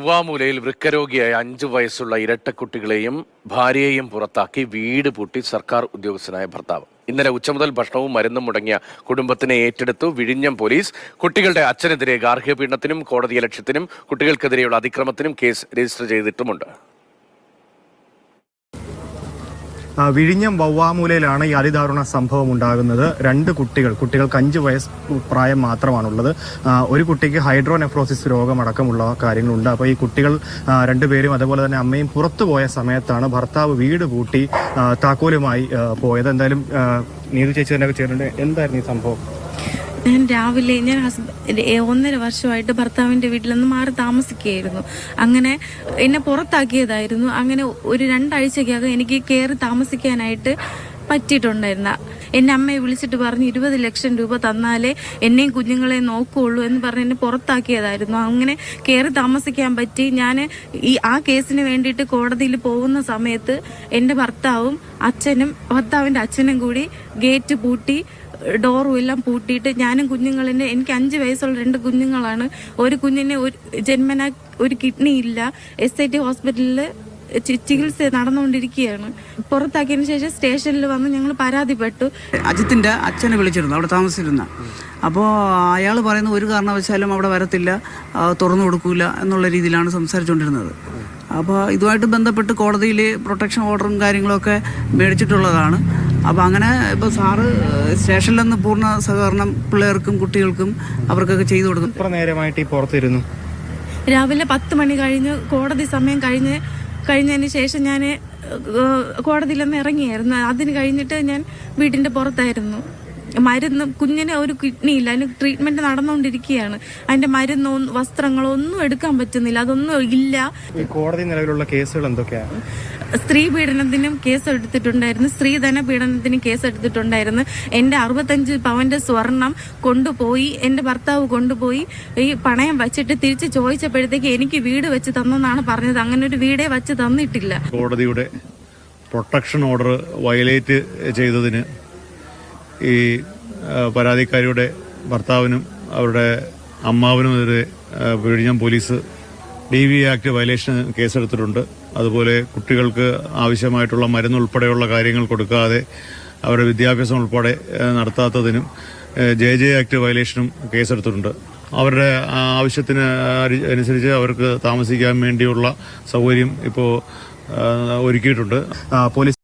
പൂവാമൂലയിൽ വൃക്കരോഗിയായ അഞ്ചു വയസ്സുള്ള ഇരട്ടക്കുട്ടികളെയും ഭാര്യയെയും പുറത്താക്കി വീട് പൂട്ടി സർക്കാർ ഉദ്യോഗസ്ഥനായ ഭർത്താവ്. ഇന്നലെ ഉച്ച മുതൽ ഭക്ഷണവും മരുന്നും മുടങ്ങിയ കുടുംബത്തിനെ ഏറ്റെടുത്തു വിഴിഞ്ഞം പോലീസ്. കുട്ടികളുടെ അച്ഛനെതിരെ ഗാർഹിക പീഡനത്തിനും കോടതി ലക്ഷ്യത്തിനും കുട്ടികൾക്കെതിരെയുള്ള അതിക്രമത്തിനും കേസ് രജിസ്റ്റർ ചെയ്തിട്ടുമുണ്ട് ആ, വിഴിഞ്ഞം വവ്വാമൂലയിലാണ് ഈ അതിദാരുണ സംഭവം ഉണ്ടാകുന്നത്. രണ്ട് കുട്ടികൾ കുട്ടികൾക്ക് അഞ്ച് വയസ്സ് പ്രായം മാത്രമാണുള്ളത്. ഒരു കുട്ടിക്ക് ഹൈഡ്രോനെഫ്രോസിസ് രോഗമടക്കമുള്ള കാര്യങ്ങളുണ്ട്. അപ്പോൾ ഈ കുട്ടികൾ രണ്ടുപേരും അതുപോലെ തന്നെ അമ്മയും പുറത്തു പോയ സമയത്താണ് ഭർത്താവ് വീട് കൂട്ടി താക്കോലുമായി പോയത്. എന്തായാലും നീതു ചേച്ചി തന്നെ ചേരുന്നുണ്ട്. എന്തായിരുന്നു ഈ സംഭവം? ഞാൻ രാവിലെ ഞാൻ ഹസ്ബൻഡ് ഒന്നര വർഷമായിട്ട് ഭർത്താവിന്റെ വീട്ടിൽ നിന്ന് മാറി താമസിക്കുകയായിരുന്നു. അങ്ങനെ എന്നെ പുറത്താക്കിയതായിരുന്നു. അങ്ങനെ ഒരു രണ്ടാഴ്ചക്കകം എനിക്ക് കയറി താമസിക്കാനായിട്ട് പറ്റിയിട്ടുണ്ടായിരുന്ന. എന്നെ അമ്മയെ വിളിച്ചിട്ട് പറഞ്ഞു ഇരുപത് ലക്ഷം രൂപ തന്നാലേ എന്നെയും കുഞ്ഞുങ്ങളെയും നോക്കുകയുള്ളൂ എന്ന് പറഞ്ഞ് എന്നെ പുറത്താക്കിയതായിരുന്നു. അങ്ങനെ കയറി താമസിക്കാൻ പറ്റി. ഞാൻ ഈ ആ കേസിന് വേണ്ടിയിട്ട് കോടതിയിൽ പോകുന്ന സമയത്ത് എന്റെ ഭർത്താവും അച്ഛനും ഭർത്താവിന്റെ അച്ഛനും കൂടി ഗേറ്റ് പൂട്ടി ഡോറും എല്ലാം പൂട്ടിയിട്ട് ഞാനും കുഞ്ഞുങ്ങളെന്നെ എനിക്ക് അഞ്ച് വയസ്സുള്ള രണ്ട് കുഞ്ഞുങ്ങളാണ്. ഒരു കുഞ്ഞിനെ ഒരു ജന്മന ഒരു കിഡ്നി ഇല്ല. എസ് ഐ ടി ഹോസ്പിറ്റലിൽ ചികിത്സ നടന്നുകൊണ്ടിരിക്കുകയാണ്. പുറത്താക്കിയതിന് ശേഷം സ്റ്റേഷനിൽ വന്ന് ഞങ്ങൾ പരാതിപ്പെട്ടു. അജിത്തിന്റെ അച്ഛനെ വിളിച്ചിരുന്നു അവിടെ താമസിച്ചിരുന്ന. അപ്പോൾ അയാൾ പറയുന്ന ഒരു കാരണവശാലും അവിടെ വരത്തില്ല തുറന്നു കൊടുക്കൂല എന്നുള്ള രീതിയിലാണ് സംസാരിച്ചുകൊണ്ടിരുന്നത്. അപ്പോൾ ഇതുമായിട്ട് ബന്ധപ്പെട്ട് കോടതിയിൽ പ്രൊട്ടക്ഷൻ ഓർഡറും കാര്യങ്ങളൊക്കെ മേടിച്ചിട്ടുള്ളതാണ്. അപ്പോൾ അങ്ങനെ ഇപ്പോൾ സാറ് സ്റ്റേഷനിൽ നിന്ന് പൂർണ സഹകരണം പിള്ളേർക്കും കുട്ടികൾക്കും അവർക്കൊക്കെ ചെയ്തു കൊടുക്കും എത്ര നേരമായിട്ട് ഈ പുറത്തിരുന്നു? രാവിലെ പത്ത് മണി കഴിഞ്ഞ് കോടതി സമയം കഴിഞ്ഞ് കഴിഞ്ഞതിന് ശേഷം ഞാൻ കോടതിയിൽ നിന്ന് ഇറങ്ങിയായിരുന്നു. അതിന് കഴിഞ്ഞിട്ട് ഞാൻ വീടിന്റെ പുറത്തായിരുന്നു. മരുന്ന് കുഞ്ഞിന് ഒരു കിഡ്നി ഇല്ല. അതിന് ട്രീറ്റ്മെന്റ് നടന്നുകൊണ്ടിരിക്കുകയാണ് അതിന്റെ മരുന്നോ വസ്ത്രങ്ങളോ ഒന്നും എടുക്കാൻ പറ്റുന്നില്ല. അതൊന്നും ഇല്ല. ഈ കോടതി നിലവിലുള്ള കേസുകൾ എന്തൊക്കെയാണ്? സ്ത്രീ പീഡനത്തിനും കേസ് എടുത്തിട്ടുണ്ടായിരുന്നു. സ്ത്രീധന പീഡനത്തിനും കേസ് എടുത്തിട്ടുണ്ടായിരുന്നു. എന്റെ അറുപത്തഞ്ച് പവന്റെ സ്വർണം കൊണ്ടുപോയി. എന്റെ ഭർത്താവ് കൊണ്ടുപോയി. ഈ പണയം വെച്ചിട്ട് തിരിച്ച് ചോദിച്ചപ്പോഴത്തേക്ക് എനിക്ക് വീട് വെച്ച് തന്നെന്നാണ് പറഞ്ഞത്. അങ്ങനെ ഒരു വീടേ വെച്ച് തന്നിട്ടില്ല. കോടതിയുടെ പ്രൊട്ടക്ഷൻ ഓർഡർ വയലേറ്റ് ചെയ്തതിന് ഈ പരാതിക്കാരിയുടെ ഭർത്താവിനും അവരുടെ അമ്മാവിനും എതിരെ വിഴിഞ്ഞം police D V act violation കേസെടുത്തിട്ടുണ്ട്. അതുപോലെ കുട്ടികൾക്ക് ആവശ്യമായിട്ടുള്ള മരുന്ന് ഉൾപ്പെടെയുള്ള കാര്യങ്ങൾ കൊടുക്കാതെ അവരുടെ വിദ്യാഭ്യാസം ഉൾപ്പെടെ നടത്താത്തതിനും ജെ ജെ ആക്ട് വയലേഷനും കേസെടുത്തിട്ടുണ്ട്. അവരുടെ ആവശ്യത്തിന് അനുസരിച്ച് അവർക്ക് താമസിക്കാൻ വേണ്ടിയുള്ള സൗകര്യം ഇപ്പോൾ ഒരുക്കിയിട്ടുണ്ട്. പോലീസ്